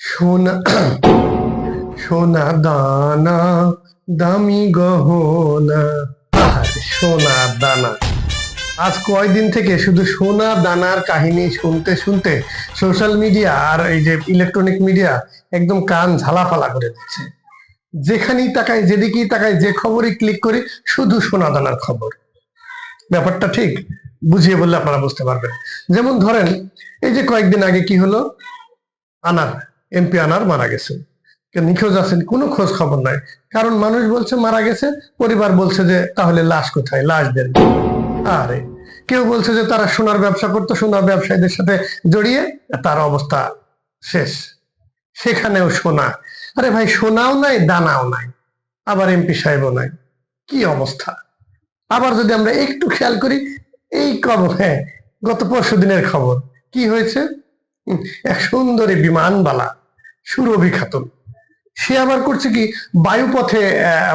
সোনা সোনা দানা, দামি গহনা। সোনা দানা। আজ কয়দিন থেকে শুধু সোনা দানার কাহিনী শুনতে শুনতে সোশ্যাল মিডিয়া আর এই যে ইলেকট্রনিক মিডিয়া একদম কান ঝালাফালা করে দিচ্ছে। যেখানেই তাকাই, যেদিকেই তাকাই, যে খবরই ক্লিক করি, শুধু সোনা দানার খবর। ব্যাপারটা ঠিক? বুঝিয়ে বললে আপনারা বুঝতে পারবেন। যেমন ধরেন, এই যে কয়েকদিন আগে কি হলো? আনার। এমপি আনার মারা গেছে। কে নিখোঁজ আছেন, কোনো খোঁজ খবর নাই। কারণ মানুষ বলছে মারা গেছে, পরিবার বলছে যে তাহলে লাশ কোথায়, লাশ দেন আরে, কেউ বলছে যে তারা সোনার ব্যবসা করতো, সোনার ব্যবসায়ীদের সাথে জড়িয়ে, তার অবস্থা শেষ। সেখানেও সোনা। আরে ভাই, সোনাও নাই, দানাও নাই, আবার এমপি সাহেবও নাই। কি অবস্থা? আবার যদি আমরা একটু খেয়াল করি, এই খবর হ্যাঁ গত পরশু দিনের খবর। কি হয়েছে? এক সুন্দরী বিমানবালা সুরভি খাতুন সে আবার করছে কি? বায়ুপথে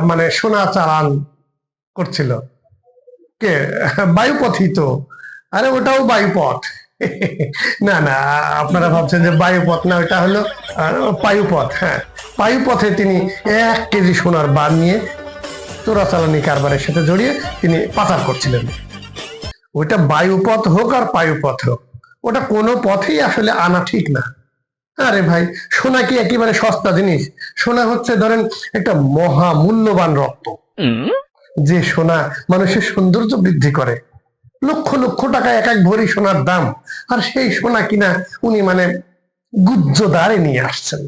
মানে সোনা চালান করছিল। কে? বায়ুপথই তো আরে ওটাও বায়ুপথ। না না, আপনারা ভাবছেন যে বায়ুপথ, না, ওটা হলো পায়ুপথ হ্যাঁ। পায়ুপথে তিনি এক কেজি সোনার বার নিয়ে চোরাচালানি কারবারের সাথে জড়িয়ে তিনি পাচার করছিলেন। ওটা বায়ুপথ হোক আর পায়ুপথ হোক, ওটা কোনো পথেই আসলে আনা ঠিক না। আরে ভাই সোনা কি একেবারে সস্তা জিনিস? সোনা হচ্ছে ধরেন একটা মহা মূল্যবান রত্ন যে সোনা মানুষের সৌন্দর্য বৃদ্ধি করে। লক্ষ লক্ষ টাকা এক এক ভরি সোনার দাম। আর সেই সোনা কিনা উনি মানে গুজ্জ দ্বারে নিয়ে আসছেন।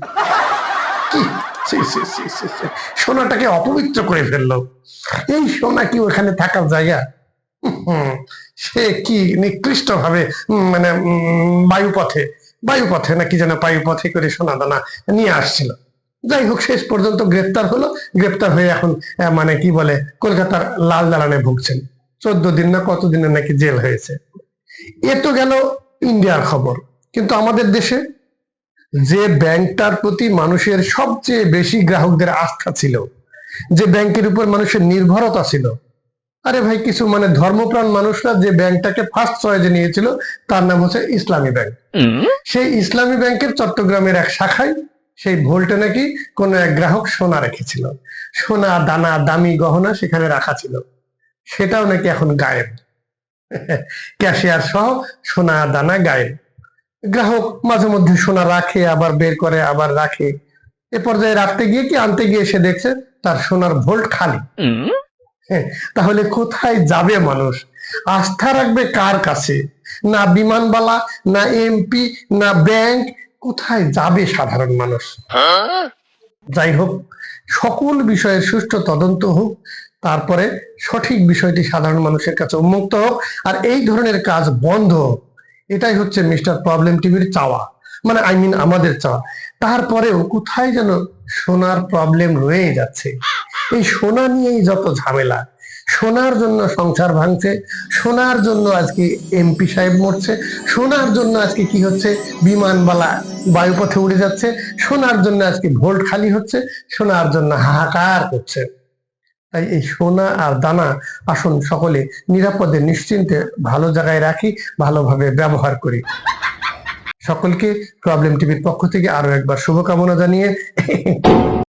কি। সোনাটাকে অপবিত্র করে ফেলল। এই সোনা কি ওখানে থাকার জায়গা? হুম, সে কি নিকৃষ্ট ভাবে মানে উম, বায়ুপথে বায়ুপথে নাকি যেন বায়ুপথে করে সোনা দানা নিয়ে আসছিল। যাই হোক, শেষ পর্যন্ত গ্রেপ্তার হলো। গ্রেপ্তার হয়ে এখন মানে কি বলে, কলকাতার লাল দালানে ভুগছেন। চোদ্দ দিন না কত দিনের নাকি জেল হয়েছে। এ তো গেল ইন্ডিয়ার খবর। কিন্তু আমাদের দেশে যে ব্যাংকটার প্রতি মানুষের সবচেয়ে বেশি গ্রাহকদের আস্থা ছিল, যে ব্যাংকের উপর মানুষের নির্ভরতা ছিল আরে ভাই, কিছু মানে ধর্মপ্রাণ মানুষরা যে ব্যাংকটাকে ফার্স্ট চয়েজে নিয়েছিল, তার নাম হচ্ছে ইসলামী ব্যাংক। সেই ইসলামী ব্যাংকের চট্টগ্রামের এক শাখায় সেই ভোল্টে নাকি কোন এক গ্রাহক সোনা রেখেছিল। সোনা, দানা, দামি গহনা সেখানে রাখা ছিল। সেটাও নাকি এখন গায়েব। ক্যাশিয়ার সহ সোনা, দানা গায়েব। গ্রাহক মাঝে মধ্যে সোনা রাখে, আবার বের করে, আবার রাখে। এ পর্যায়ে রাখতে গিয়ে কি আনতে গিয়ে সে দেখছে তার সোনার ভোল্ট খালি? তাহলে কোথায় যাবে মানুষ? আস্থা রাখবে কার কাছে? না বিমানবালা, না এমপি না ব্যাংক কোথায় যাবে সাধারণ মানুষ? যাই হোক, সকল বিষয়ের সুষ্ঠু তদন্ত হোক, তারপরে সঠিক বিষয়টি সাধারণ মানুষের কাছে উন্মুক্ত হোক, আর এই ধরনের কাজ বন্ধ হোক। এটাই হচ্ছে মিস্টার প্রবলেম টিভির চাওয়া। মানে আই মিন আমাদের চাওয়া। তারপরেও কোথায় যেন সোনার প্রবলেম রয়ে যাচ্ছে। এই সোনা নিয়েই যত ঝামেলা, সোনার জন্য সংসার ভাঙছে, সোনার জন্য আজকে এমপি সাহেব মরছে, সোনার জন্য আজকে কি হচ্ছে, বিমানবালা বায়ুপথে উড়ে যাচ্ছে, সোনার জন্য আজকে ভোল্ট খালি হচ্ছে, সোনার জন্য হাহাকার করছে। তাই এই সোনা আর দানা আসুন সকলে নিরাপদে, নিশ্চিন্তে ভালো জায়গায় রাখি, ভালোভাবে ব্যবহার করি। সকলকে প্রবলেম টিভির পক্ষ থেকে আরও একবার শুভকামনা জানিয়ে